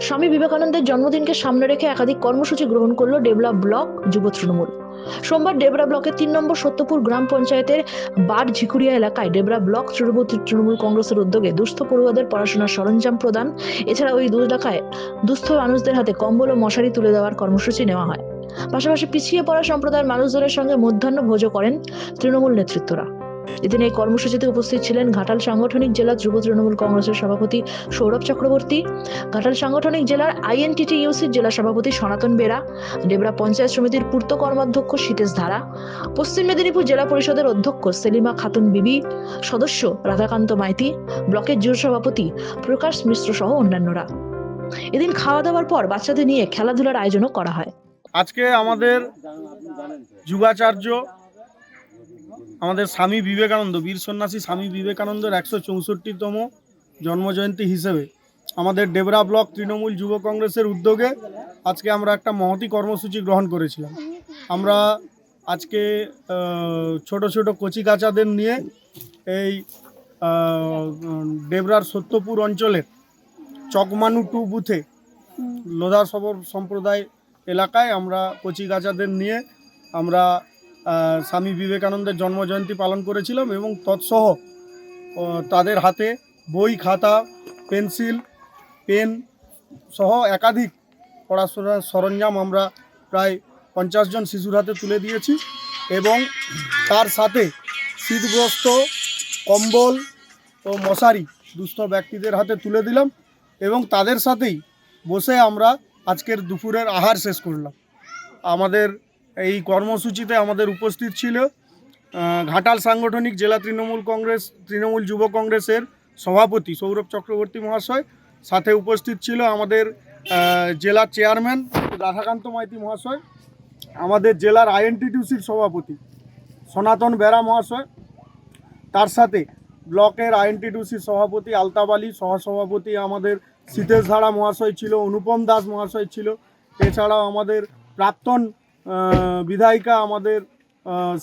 স্বামী বিবেকানন্দের জন্মদিনকে সামনে রেখে একাধিক কর্মসূচি গ্রহণ করল ডেবলা ব্লক যুব তৃণমূল। সোমবার ডেবরা ব্লকের তিন নম্বর সত্যপুর গ্রাম পঞ্চায়েতের বার ঝিকুরিয়া এলাকায় ডেবরা ব্লক তৃণমূল তৃণমূল কংগ্রেসের উদ্যোগে দুস্থ পড়ুয়াদের পড়াশোনার সরঞ্জাম প্রদান, এছাড়া ওই এলাকায় দুস্থ মানুষদের হাতে কম্বল ও মশারি তুলে দেওয়ার কর্মসূচি নেওয়া হয়। পাশাপাশি পিছিয়ে পড়া সম্প্রদায়ের মানুষজনের সঙ্গে মধ্যাহ্ন ভোজও করেন তৃণমূল নেতৃত্বরা। এদিন এই কর্মসূচিতে উপস্থিত ছিলেন ঘাটাল সাংগঠনিক জেলা যুব তৃণমূল কংগ্রেসের সভাপতি সৌরভ চক্রবর্তী, ঘাটাল সাংগঠনিক জেলার আইএনটিটি ইউসির জেলা সভাপতি সনাতন বেরা ডেবরা পঞ্চায়েত সমিতির পূর্ত কর্মাধ্যক্ষ সীতেশ ধারা, পশ্চিম মেদিনীপুর জেলা পরিষদের অধ্যক্ষ সেলিমা খাতুন বিবি, সদস্য রাধাকান্ত মাইতি, ব্লকের জুর সভাপতি প্রকাশ মিশ্র সহ অন্যান্যরা। এদিন খাওয়া দাওয়ার পর বাচ্চাদের নিয়ে খেলাধুলার আয়োজনও করা হয়। আজকে আমাদের যুগাচার্য আমাদের স্বামী বিবেকানন্দ বীর সন্ন্যাসী স্বামী বিবেকানন্দের একশো চৌষট্টিতম জন্মজয়ন্তী হিসেবে আমাদের ডেবরা ব্লক তৃণমূল যুব কংগ্রেসের উদ্যোগে আজকে আমরা একটা মহতি কর্মসূচি গ্রহণ করেছিলাম। আমরা আজকে ছোট ছোট কচি কাচাদের নিয়ে এই ডেবরার সত্যপুর অঞ্চলের চকমানু টু বুথে লোধা সবর সম্প্রদায় এলাকায় আমরা কচি গাছাদের নিয়ে আমরা স্বামী বিবেকানন্দের জন্মজয়ন্তী পালন করেছিলাম এবং তৎসহ তাদের হাতে বই, খাতা, পেন্সিল, পেন সহ একাধিক পড়াশোনার সরঞ্জাম আমরা প্রায় পঞ্চাশ জন শিশুর হাতে তুলে দিয়েছি এবং তার সাথে শীতগ্রস্ত, কম্বল ও মশারি দুস্থ ব্যক্তিদের হাতে তুলে দিলাম এবং তাদের সাথেই বসে আমরা আজকের দুপুরের আহার শেষ করলাম। আমাদের এই কর্মসূচিতে আমাদের উপস্থিত ছিল ঘাটাল সাংগঠনিক জেলা তৃণমূল কংগ্রেস, তৃণমূল যুব কংগ্রেসের সভাপতি সৌরভ চক্রবর্তী মহাশয়, সাথে উপস্থিত ছিল আমাদের জেলার চেয়ারম্যান রাধাকান্ত মাইতি মহাশয়, আমাদের জেলার আইএনটিটিউসির সভাপতি সনাতন বেরা মহাশয়, তার সাথে ব্লকের আইএনটিটিউসির সভাপতি আলতাব আলী, সহসভাপতি আমাদের সীতেশ ধারা মহাশয় ছিল, অনুপম দাস মহাশয় ছিল, এছাড়াও আমাদের প্রাক্তন বিধায়িকা আমাদের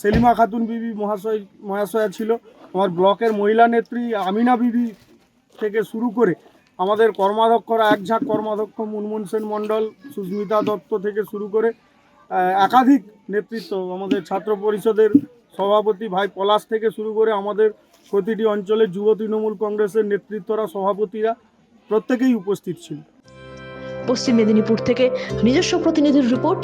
সেলিমা খাতুন বিবি মহাশয়, মহাশয়া ছিল। আমার ব্লকের মহিলা নেত্রী আমিনা বিবি থেকে শুরু করে আমাদের কর্মাধ্যক্ষরা, এক ঝাঁক কর্মাধ্যক্ষ মুনমুন সেন মণ্ডল, সুস্মিতা দত্ত থেকে শুরু করে একাধিক নেতৃত্ব আমাদের ছাত্র পরিষদের সভাপতি ভাই পলাশ থেকে শুরু করে আমাদের প্রতিটি অঞ্চলে যুব তৃণমূল কংগ্রেসের নেতৃত্বরা, সভাপতিরা প্রত্যেকেই উপস্থিত ছিল। পশ্চিম মেদিনীপুর থেকে নিজস্ব প্রতিনিধির রিপোর্ট